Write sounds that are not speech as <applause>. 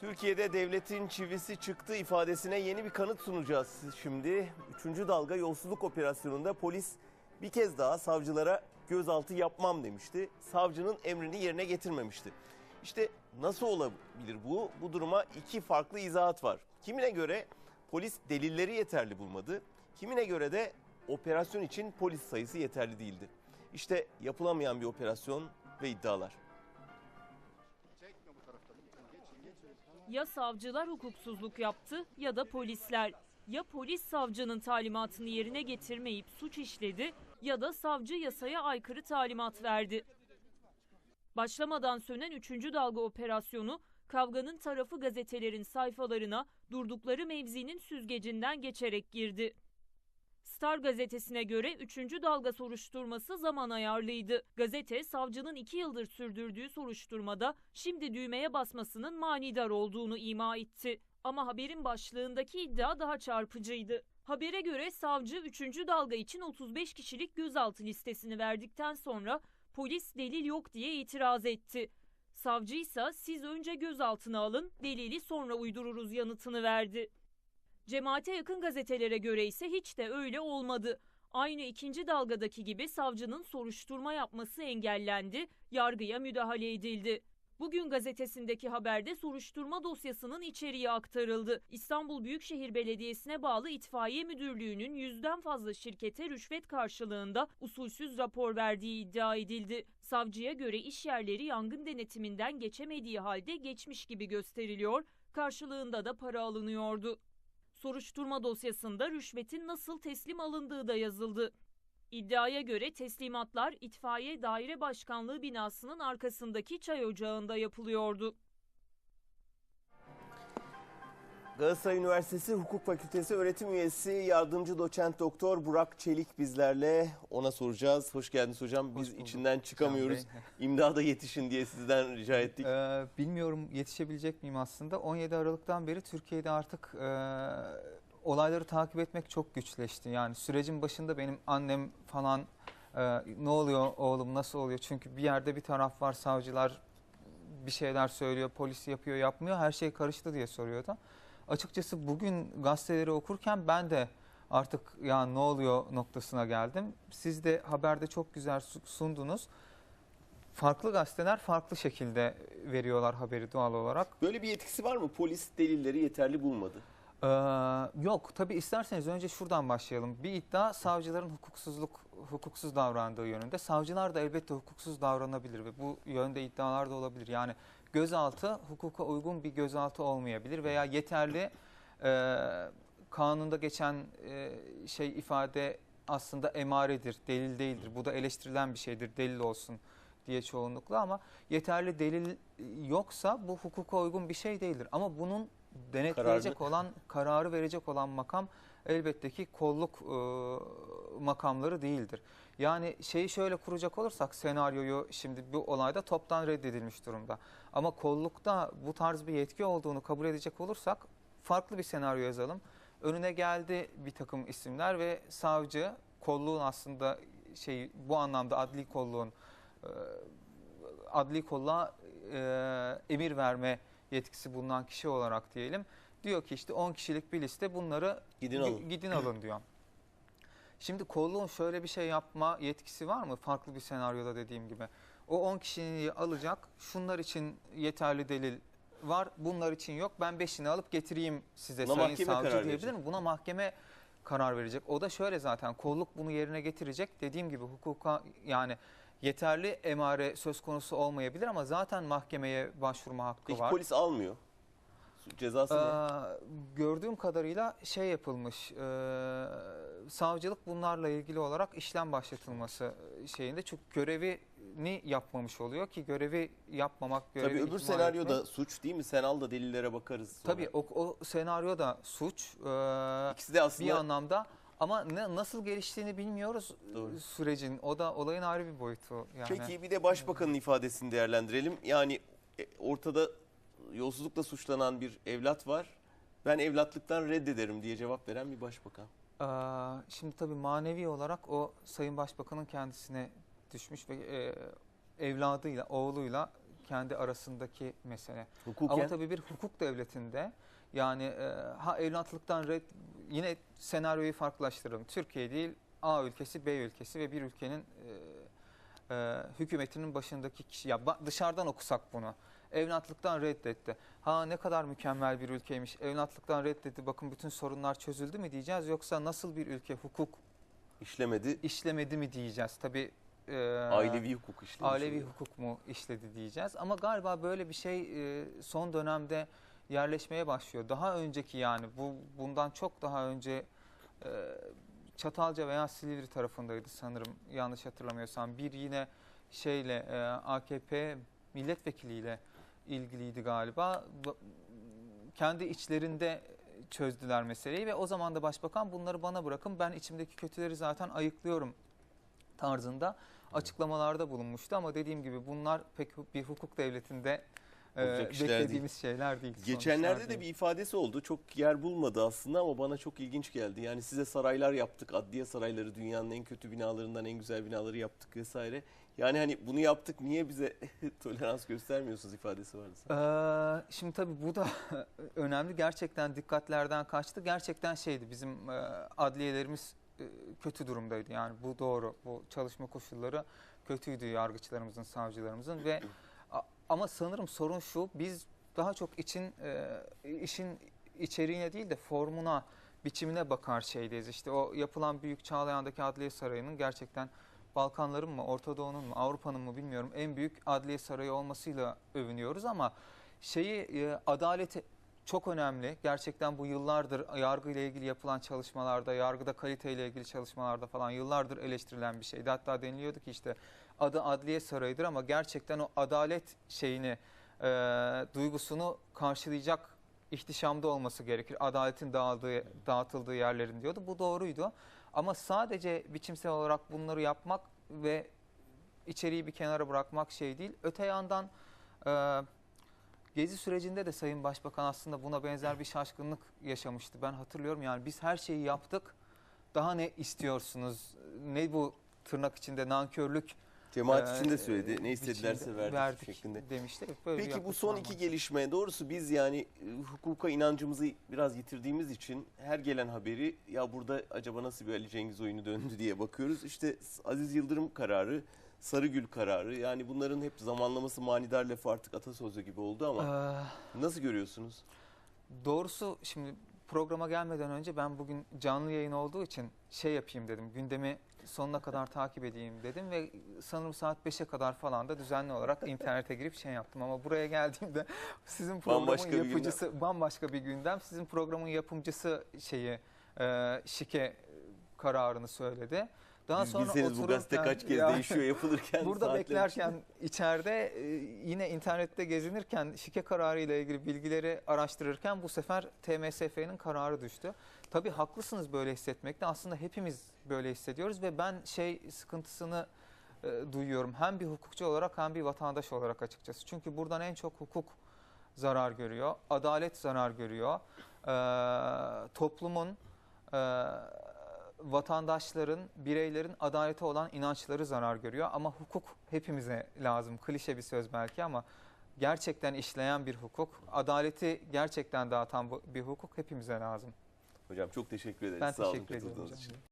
Türkiye'de devletin çivisi çıktı ifadesine yeni bir kanıt sunacağız şimdi. Üçüncü dalga yolsuzluk operasyonunda polis bir kez daha savcılara gözaltı yapmam demişti. Savcının emrini yerine getirmemişti. İşte nasıl olabilir bu? Bu duruma iki farklı izahat var. Kimine göre polis delilleri yeterli bulmadı. Kimine göre de operasyon için polis sayısı yeterli değildi. İşte yapılamayan bir operasyon ve iddialar. Ya savcılar hukuksuzluk yaptı ya da polisler. Ya polis savcının talimatını yerine getirmeyip suç işledi ya da savcı yasaya aykırı talimat verdi. Başlamadan sönen 3. dalga operasyonu kavganın tarafı gazetelerin sayfalarına durdukları mevzinin süzgecinden geçerek girdi. Star gazetesine göre 3. dalga soruşturması zaman ayarlıydı. Gazete savcının 2 yıldır sürdürdüğü soruşturmada şimdi düğmeye basmasının manidar olduğunu ima etti. Ama haberin başlığındaki iddia daha çarpıcıydı. Habere göre savcı 3. dalga için 35 kişilik gözaltı listesini verdikten sonra polis delil yok diye itiraz etti. Savcı ise siz önce gözaltına alın, delili sonra uydururuz yanıtını verdi. Cemaate yakın gazetelere göre ise hiç de öyle olmadı. Aynı ikinci dalgadaki gibi savcının soruşturma yapması engellendi, yargıya müdahale edildi. Bugün gazetesindeki haberde soruşturma dosyasının içeriği aktarıldı. İstanbul Büyükşehir Belediyesi'ne bağlı itfaiye müdürlüğünün yüzden fazla şirkete rüşvet karşılığında usulsüz rapor verdiği iddia edildi. Savcıya göre iş yerleri yangın denetiminden geçemediği halde geçmiş gibi gösteriliyor, karşılığında da para alınıyordu. Soruşturma dosyasında rüşvetin nasıl teslim alındığı da yazıldı. İddiaya göre teslimatlar itfaiye daire başkanlığı binasının arkasındaki çay ocağında yapılıyordu. Galatasaray Üniversitesi Hukuk Fakültesi öğretim üyesi yardımcı doçent doktor Burak Çelik bizlerle ona soracağız. Hoş geldiniz hocam. Biz bulduk içinden çıkamıyoruz. <laughs> İmdada yetişin diye sizden rica ettik. Ee, bilmiyorum yetişebilecek miyim aslında. 17 Aralık'tan beri Türkiye'de artık e, olayları takip etmek çok güçleşti. Yani sürecin başında benim annem falan e, ne oluyor oğlum nasıl oluyor? Çünkü bir yerde bir taraf var savcılar bir şeyler söylüyor, polis yapıyor yapmıyor her şey karıştı diye soruyordu. Açıkçası bugün gazeteleri okurken ben de artık ya ne oluyor noktasına geldim. Siz de haberde çok güzel su- sundunuz. Farklı gazeteler farklı şekilde veriyorlar haberi doğal olarak. Böyle bir yetkisi var mı? Polis delilleri yeterli bulmadı. Ee, yok tabii isterseniz önce şuradan başlayalım. Bir iddia savcıların hukuksuzluk hukuksuz davrandığı yönünde. Savcılar da elbette hukuksuz davranabilir ve bu yönde iddialar da olabilir. Yani gözaltı hukuka uygun bir gözaltı olmayabilir veya yeterli e, kanunda geçen e, şey ifade aslında emaredir, delil değildir. Bu da eleştirilen bir şeydir, delil olsun diye çoğunlukla ama yeterli delil yoksa bu hukuka uygun bir şey değildir. Ama bunun denetleyecek Kararını- olan, kararı verecek olan makam elbette ki kolluk e, makamları değildir. Yani şeyi şöyle kuracak olursak senaryoyu şimdi bu olayda toptan reddedilmiş durumda. Ama kollukta bu tarz bir yetki olduğunu kabul edecek olursak farklı bir senaryo yazalım. Önüne geldi bir takım isimler ve savcı kolluğun aslında şey bu anlamda adli kolluğun e, adli kolluğa e, emir verme yetkisi bulunan kişi olarak diyelim. Diyor ki işte 10 kişilik bir liste bunları Gidin gi- alın. gidin alın diyor. <clears throat> Şimdi kolluğun şöyle bir şey yapma yetkisi var mı? Farklı bir senaryoda dediğim gibi. O 10 kişiyi alacak. Şunlar için yeterli delil var. Bunlar için yok. Ben 5'ini alıp getireyim size Buna sayın savcı diyebilir mi? Buna mahkeme karar verecek. O da şöyle zaten kolluk bunu yerine getirecek. Dediğim gibi hukuka yani yeterli emare söz konusu olmayabilir ama zaten mahkemeye başvurma hakkı Peki var. polis almıyor. Cezası ne? Ee, gördüğüm kadarıyla şey yapılmış, e, savcılık bunlarla ilgili olarak işlem başlatılması şeyinde çünkü görevini yapmamış oluyor ki görevi yapmamak görevi Tabii öbür ihmal senaryoda etmek- suç değil mi? Sen al da delillere bakarız. sonra. Tabii o, o senaryo da suç ee, İkisi de aslında bir anlamda ama ne, nasıl geliştiğini bilmiyoruz Doğru. sürecin. O da olayın ayrı bir boyutu yani. Peki bir de başbakanın ifadesini değerlendirelim. Yani e, ortada yolsuzlukla suçlanan bir evlat var. Ben evlatlıktan reddederim diye cevap veren bir başbakan. Ee, Şimdi tabii manevi olarak o Sayın Başbakan'ın kendisine düşmüş ve e, evladıyla, oğluyla kendi arasındaki mesele. Hukuken Ama tabii bir hukuk devletinde yani e, ha evlatlıktan red yine senaryoyu farklılaştıralım. Türkiye değil A ülkesi, B ülkesi ve bir ülkenin e, e, hükümetinin başındaki kişi. Ya dışarıdan okusak bunu. Evlatlıktan reddetti. Ha ne kadar mükemmel bir ülkeymiş. Evlatlıktan reddetti. Bakın bütün sorunlar çözüldü mü diyeceğiz yoksa nasıl bir ülke hukuk işlemedi. işlemedi mi diyeceğiz. Tabii e, Ailevi hukuk işlemiş. ailevi hukuk mu işledi diyeceğiz. Ama galiba böyle bir şey e, son dönemde yerleşmeye başlıyor. Daha önceki yani bu bundan çok daha önce e, Çatalca veya Silivri tarafındaydı sanırım yanlış hatırlamıyorsam. Bir yine şeyle e, AKP milletvekiliyle ilgiliydi galiba. Kendi içlerinde çözdüler meseleyi ve o zaman da başbakan bunları bana bırakın ben içimdeki kötüleri zaten ayıklıyorum tarzında açıklamalarda bulunmuştu ama dediğim gibi bunlar pek bir hukuk devletinde Olacak işler değil. beklediğimiz şeyler değil. Geçenlerde de bir ifadesi oldu. Çok yer bulmadı aslında ama bana çok ilginç geldi. Yani size saraylar yaptık. Adliye sarayları dünyanın en kötü binalarından en güzel binaları yaptık vesaire. Yani hani bunu yaptık niye bize <laughs> tolerans göstermiyorsunuz ifadesi vardı. Ee, şimdi tabii bu da <laughs> önemli. Gerçekten dikkatlerden kaçtı. Gerçekten şeydi bizim e, adliyelerimiz e, kötü durumdaydı. Yani bu doğru. Bu çalışma koşulları kötüydü yargıçlarımızın, savcılarımızın ve ama sanırım sorun şu. Biz daha çok için e, işin içeriğine değil de formuna, biçimine bakar şeydeyiz. İşte o yapılan Büyük Çağlayan'daki Adliye Sarayı'nın gerçekten Balkanların mı, Orta Doğu'nun mu, Avrupa'nın mı bilmiyorum en büyük adliye sarayı olmasıyla övünüyoruz ama şeyi e, adaleti çok önemli. Gerçekten bu yıllardır yargı ile ilgili yapılan çalışmalarda, yargıda kaliteyle ilgili çalışmalarda falan yıllardır eleştirilen bir şeydi. Hatta deniliyordu ki işte adı adliye sarayıdır ama gerçekten o adalet şeyini, e, duygusunu karşılayacak ihtişamda olması gerekir. Adaletin dağıldığı, dağıtıldığı yerlerin diyordu. Bu doğruydu. Ama sadece biçimsel olarak bunları yapmak ve içeriği bir kenara bırakmak şey değil. Öte yandan e, Gezi sürecinde de Sayın Başbakan aslında buna benzer bir şaşkınlık yaşamıştı. Ben hatırlıyorum yani biz her şeyi yaptık. Daha ne istiyorsunuz? Ne bu tırnak içinde nankörlük? Cemaat için de söyledi. Ne istedilerse biçimde verdik, şeklinde. demişti. Böyle Peki bu son iki gelişme doğrusu biz yani e, hukuka inancımızı biraz yitirdiğimiz için her gelen haberi ya burada acaba nasıl bir Ali Cengiz oyunu döndü diye bakıyoruz. İşte Aziz Yıldırım kararı, Sarıgül kararı yani bunların hep zamanlaması manidar lafı artık atasözü gibi oldu ama Ee, nasıl görüyorsunuz? Doğrusu şimdi programa gelmeden önce ben bugün canlı yayın olduğu için şey yapayım dedim. Gündemi sonuna kadar takip edeyim dedim ve sanırım saat 5'e kadar falan da düzenli olarak <laughs> internete girip şey yaptım. Ama buraya geldiğimde <laughs> sizin programın Bambaşka bir yapıcısı bambaşka bir gündem. Sizin programın yapımcısı şeyi e, şike kararını söyledi. Daha Biz sonra bilseniz bu gazete kaç kez Ya- değişiyor yapılırken. <laughs> Burada saatler beklerken içeride e, yine internette gezinirken şike kararı ile ilgili bilgileri araştırırken bu sefer TMSF'nin kararı düştü. Tabii haklısınız böyle hissetmekte. Aslında hepimiz böyle hissediyoruz ve ben şey sıkıntısını e, duyuyorum. Hem bir hukukçu olarak hem bir vatandaş olarak açıkçası. Çünkü buradan en çok hukuk zarar görüyor. Adalet zarar görüyor. Ee, toplumun e, vatandaşların, bireylerin adalete olan inançları zarar görüyor. Ama hukuk hepimize lazım. Klişe bir söz belki ama gerçekten işleyen bir hukuk, adaleti gerçekten dağıtan bir hukuk hepimize lazım. Hocam çok teşekkür ederiz. Ben Sağ teşekkür hocam. için.